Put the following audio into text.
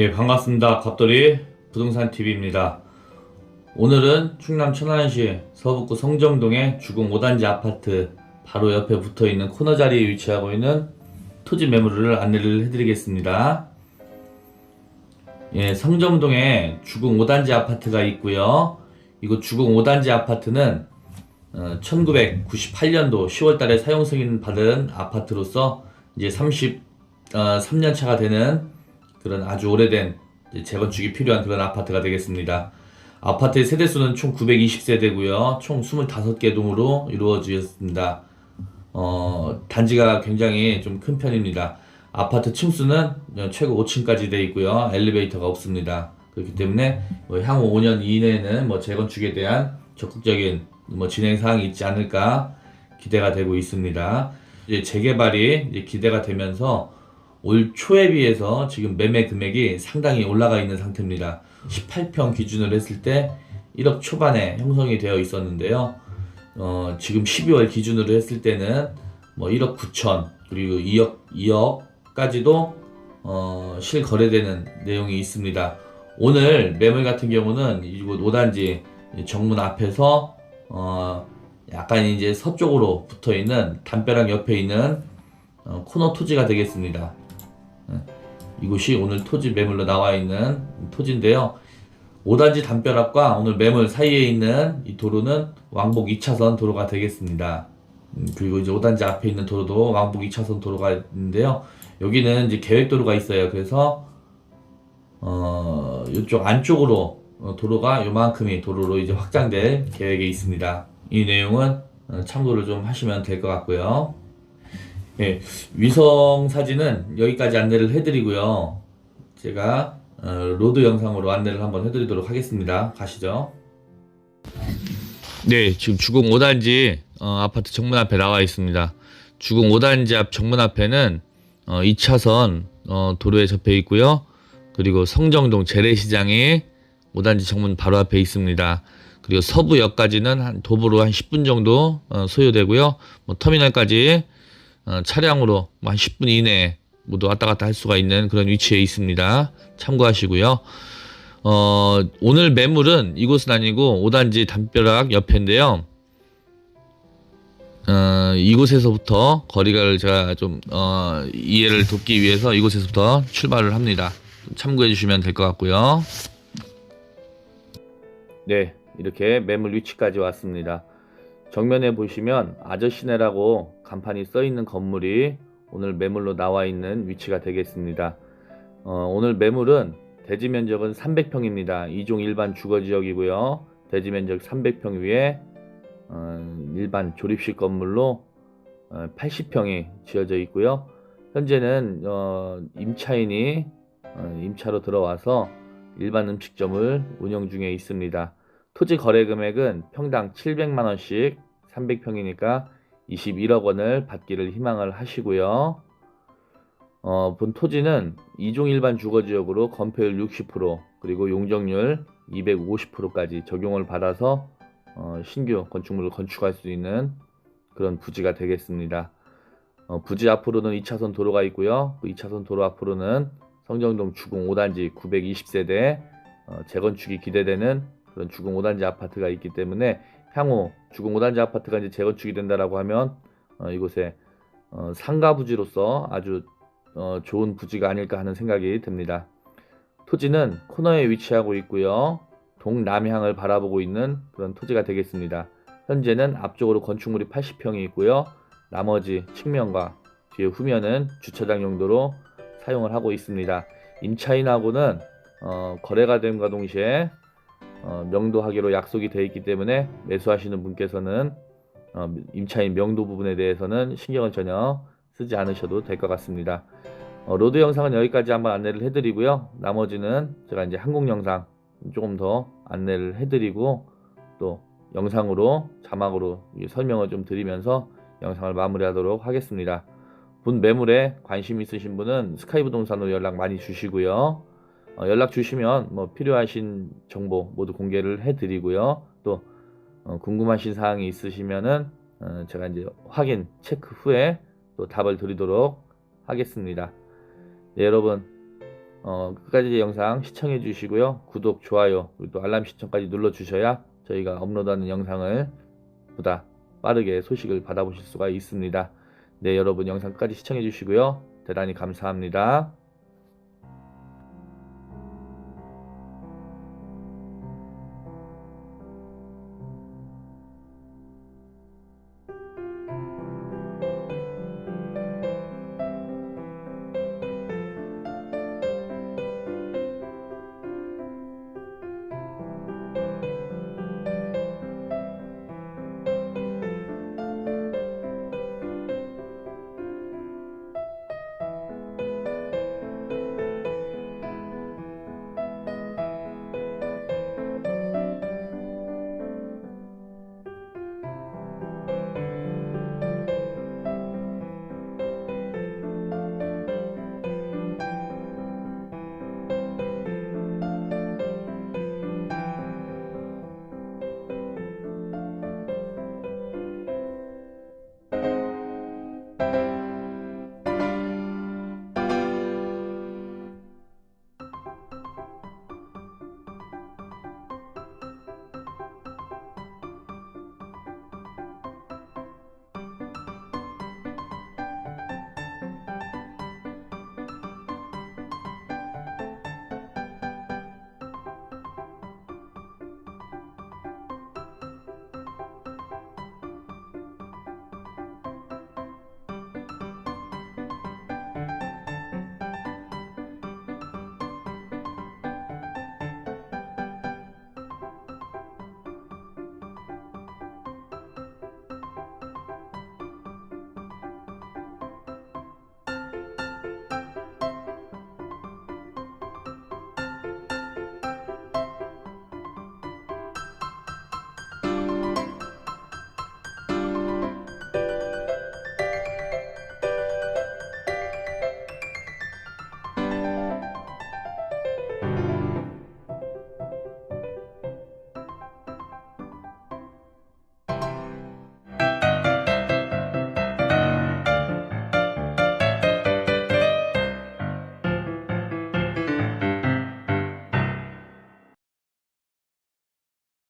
예, 반갑습니다. 갑돌이 부동산 TV입니다. 오늘은 충남 천안시 서북구 성정동의 주공 5단지 아파트 바로 옆에 붙어 있는 코너 자리에 위치하고 있는 토지 매물을 안내를 해드리겠습니다. 예, 성정동에 주공 5단지 아파트가 있고요. 이곳 주공 5단지 아파트는 1998년도 10월달에 사용 승인 받은 아파트로서 이제 30 3년 차가 되는 그런 아주 오래된 재건축이 필요한 그런 아파트가 되겠습니다. 아파트의 세대수는 총 920세대고요. 총 25개 동으로 이루어지었습니다. 어, 단지가 굉장히 좀 큰 편입니다. 아파트 층수는 최고 5층까지 되어 있고요. 엘리베이터가 없습니다. 그렇기 때문에 뭐 향후 5년 이내에는 뭐 재건축에 대한 적극적인 뭐 진행 사항이 있지 않을까 기대가 되고 있습니다. 이제 재개발이 이제 기대가 되면서 올 초에 비해서 지금 매매 금액이 상당히 올라가 있는 상태입니다. 18평 기준으로 했을 때 1억 초반에 형성이 되어 있었는데요. 어, 지금 12월 기준으로 했을 때는 뭐 1억 9천 그리고 2억 2억까지도 어, 실거래되는 내용이 있습니다. 오늘 매물 같은 경우는 이곳 5단지 정문 앞에서 어, 약간 이제 서쪽으로 붙어 있는 담벼락 옆에 있는 어, 코너 토지가 되겠습니다. 예. 이곳이 오늘 토지 매물로 나와 있는 토지인데요. 5단지 담벼락과 오늘 매물 사이에 있는 이 도로는 왕복 2차선 도로가 되겠습니다. 음, 그리고 이제 5단지 앞에 있는 도로도 왕복 2차선 도로가 있는데요. 여기는 이제 계획도로가 있어요. 그래서 어, 이쪽 안쪽으로 어, 도로가 요만큼이 도로로 이제 확장될 계획에 있습니다. 이 내용은 어, 참고를 좀 하시면 될 것 같고요. 예, 위성 사진은 여기까지 안내를 해드리고요. 제가 어, 로드 영상으로 안내를 한번 해드리도록 하겠습니다. 가시죠. 네, 지금 주공 5단지 어, 아파트 정문 앞에 나와 있습니다. 주공 5단지 앞 정문 앞에는 어, 2차선 어, 도로에 접해 있고요. 그리고 성정동 재래시장이 5단지 정문 바로 앞에 있습니다. 그리고 서부역까지는 한 도보로 한 10분 정도 어, 소요되고요. 뭐 터미널까지 어, 차량으로 뭐한 10분 이내에 모두 왔다 갔다 할 수가 있는 그런 위치에 있습니다. 참고하시고요. 어, 오늘 매물은 이곳은 아니고 5단지 담벼락 옆인데요. 어, 이곳에서부터 거리를 제가 좀 어, 이해를 돕기 위해서 이곳에서부터 출발을 합니다. 좀 참고해 주시면 될 것 같고요. 네, 이렇게 매물 위치까지 왔습니다. 정면에 보시면 아저씨네라고 간판이 써 있는 건물이 오늘 매물로 나와 있는 위치가 되겠습니다. 어, 오늘 매물은 대지 면적은 300평입니다. 2종 일반 주거 지역이고요. 대지 면적 300평 위에 어, 일반 조립식 건물로 어, 80평이 지어져 있고요. 현재는 어, 임차인이 어, 임차로 들어와서 일반 음식점을 운영 중에 있습니다. 토지 거래 금액은 평당 700만 원씩 300평이니까 21억 원을 받기를 희망을 하시고요. 어, 본 토지는 2종 일반 주거 지역으로 건폐율 60% 그리고 용적률 250%까지 적용을 받아서 어, 신규 건축물을 건축할 수 있는 그런 부지가 되겠습니다. 어, 부지 앞으로는 2차선 도로가 있고요. 그 2차선 도로 앞으로는 성정동 주공 5단지 920세대 어, 재건축이 기대되는 그런 주공 5단지 아파트가 있기 때문에 향후 주공 5단지 아파트가 이제 재건축이 된다라고 하면 어, 이곳에 어, 상가 부지로서 아주 어, 좋은 부지가 아닐까 하는 생각이 듭니다. 토지는 코너에 위치하고 있고요. 동남향을 바라보고 있는 그런 토지가 되겠습니다. 현재는 앞쪽으로 건축물이 80평이 있고요. 나머지 측면과 뒤에 후면은 주차장 용도로 사용을 하고 있습니다. 임차인하고는 어, 거래가 됨과 동시에 어, 명도하기로 약속이 되어 있기 때문에 매수하시는 분께서는 어, 임차인 명도 부분에 대해서는 신경을 전혀 쓰지 않으셔도 될 것 같습니다. 어, 로드 영상은 여기까지 한번 안내를 해드리고요. 나머지는 제가 이제 항공 영상 조금 더 안내를 해드리고 또 영상으로 자막으로 설명을 좀 드리면서 영상을 마무리하도록 하겠습니다. 본 매물에 관심 있으신 분은 스카이 부동산으로 연락 많이 주시고요. 어, 연락 주시면 뭐 필요하신 정보 모두 공개를 해드리고요. 또 어, 궁금하신 사항이 있으시면은 어, 제가 이제 확인 체크 후에 또 답을 드리도록 하겠습니다. 네, 여러분 어, 끝까지 영상 시청해 주시고요. 구독, 좋아요, 그리고 또 알람 신청까지 눌러 주셔야 저희가 업로드하는 영상을 보다 빠르게 소식을 받아보실 수가 있습니다. 네, 여러분 영상 끝까지 시청해 주시고요. 대단히 감사합니다.